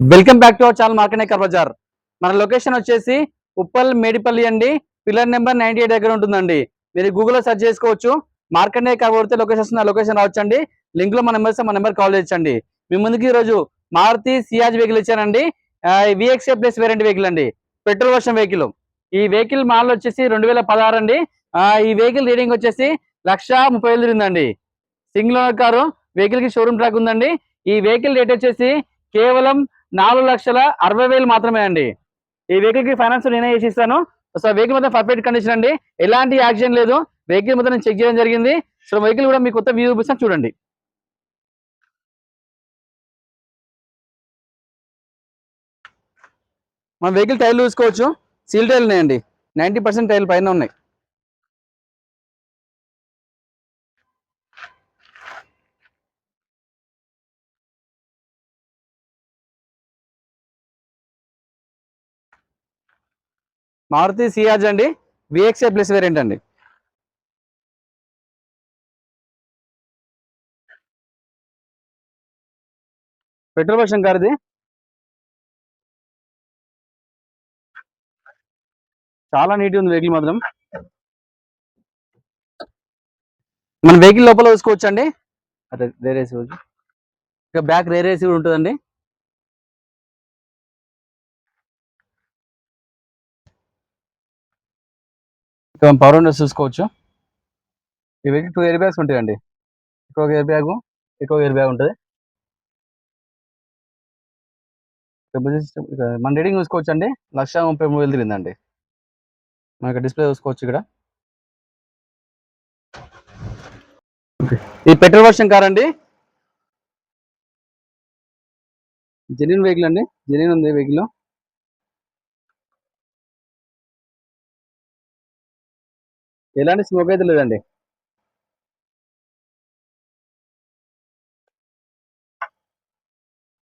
Welcome back to our channel market Bazar. మన location వచ్చేసి ఉప్పల్ మేడిపల్లి అండి. పిల్లర్ నెంబర్ నైన్టీ ఎయిట్ దగ్గర ఉంటుందండి. మీరు గూగుల్లో సెర్చ్ చేసుకోవచ్చు. మార్కెట్ కొడితే లొకేషన్ లొకేషన్ రావచ్చండి. లింక్లో మన నెంబర్ మన నెంబర్ కాల్ చేయొచ్చండి. మీ ముందుకి ఈరోజు రోజు మారుతి సియాజ్ వెహికల్ ఇచ్చానండి. విఎక్స్ఏ ప్లస్ వేరెంట్ వెహికల్ అండి. Petrol version vehicle. ఈ వెహికల్ మాల్ వచ్చేసి రెండు వేల పదహారు అండి. ఈ వెహికల్ రీడింగ్ వచ్చేసి లక్ష ముప్పై వేలు తిరిగిందండి. సింగిల్ ఓనర్ కారు వెహికల్కి షోరూమ్ ట్రాక్ ఉందండి. ఈ వెహికల్ రేట్ వచ్చేసి కేవలం నాలుగు లక్షల అరవై వేలు మాత్రమే అండి. ఈ వెహికల్కి ఫైనాన్స్ నేనే చేసిస్తాను సో వెహికల్ మొత్తం పర్ఫెక్ట్ కండిషన్ అండి. ఎలాంటి యాక్సిడెంట్ లేదు. వెహికల్ మొత్తం నేను చెక్ చేయడం జరిగింది. సో వెహికల్ కూడా మీకు కొత్త వ్యూ చూపిస్తాను. చూడండి. మన వెహికల్ టైర్లు చూసుకోవచ్చు. సీల్ టైర్లు ఉన్నాయండి. నైంటీ పర్సెంట్ టైర్లు పైన ఉన్నాయి. మారుతి సియాజ్ అండి. విఎక్స్ఏ ప్లస్ వేరియంట్ అండి. పెట్రోల్ వర్షన్ కార్ ఇది చాలా నీట్గా ఉంది వెహికల్ మాత్రం. మన వెహికల్ లోపల చూసుకోవచ్చు అండి అదే రేర్ ఏసీ చూడొచ్చు. ఇక బ్యాక్ రేర్ ఏసీ కూడా ఉంటుందండి. ఇక్కడ పవర్ విండోస్ చూసుకోవచ్చు. ఈ వెహికల్ టూ ఇయర్ బ్యాగ్స్ ఉంటాయండి. ఇక్కడ ఇయర్ బ్యాగు ఇక్కడ ఇయర్ బ్యాగ్ ఉంటుంది. మన రీడింగ్ చూసుకోవచ్చు అండి లక్ష ముప్పై మూడు వేలు తిరిగిందండి. మనకి డిస్ప్లే చూసుకోవచ్చు ఇక్కడ. ఈ పెట్రోల్ వర్షన్ కార్ అండి. జెన్యున్ వెహికల్ అండి. జెన్యున్ ఉంది వెహికల్ ఎలాంటి స్మోక్ అయితే లేదండి.